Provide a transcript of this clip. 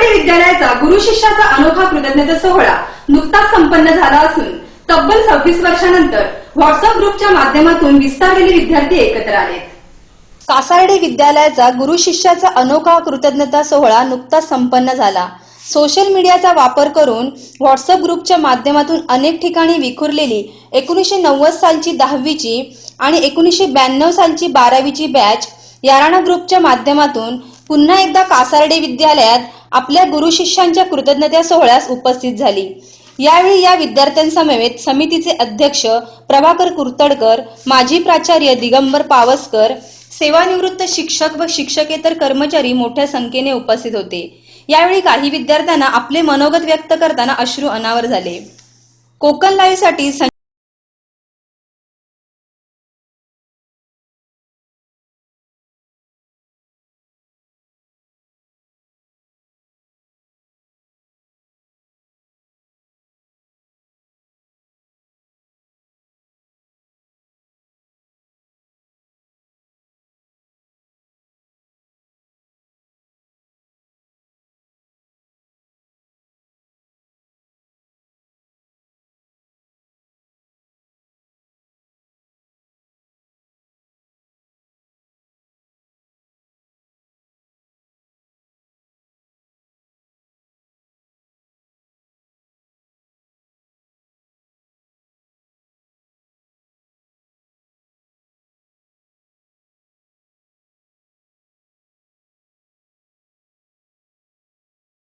कासारडे विद्यालयाचा गुरु शिष्याचा अनोखा कृतज्ञता सोहळा नुकताच संपन्न झाला असून तब्बल सव्वीस वर्षानंतर व्हॉट्सअप ग्रुपच्या माध्यमातून विस्तारलेले विद्यार्थी एकत्र आलेत. कासारडे विद्यालयाचा गुरु शिष्याचा अनोखा कृतज्ञता सोहळा नुकताच संपन्न झाला. सोशल मीडियाचा वापर करून व्हॉट्सअप ग्रुपच्या माध्यमातून अनेक ठिकाणी विखुरलेली एकोणीसशे नव्वद सालची दहावीची आणि एकोणीसशे ब्याण्णव सालची बारावीची बॅच याराणा ग्रुपच्या माध्यमातून पुन्हा एकदा कासारडे विद्यालयात आपल्या गुरु शिष्यांच्या कृतज्ञता सोहळ्यास उपस्थित झाली. यावेळी या विद्यार्थ्यांसमवेत समितीचे अध्यक्ष प्रभाकर कुर्तडकर माजी प्राचार्य दिगंबर पावसकर सेवानिवृत्त शिक्षक व शिक्षकेतर कर्मचारी मोठ्या संख्येने उपस्थित होते. यावेळी काही विद्यार्थ्यांना आपले मनोगत व्यक्त करताना अश्रू अनावर झाले. कोकण लाईव्हसाठी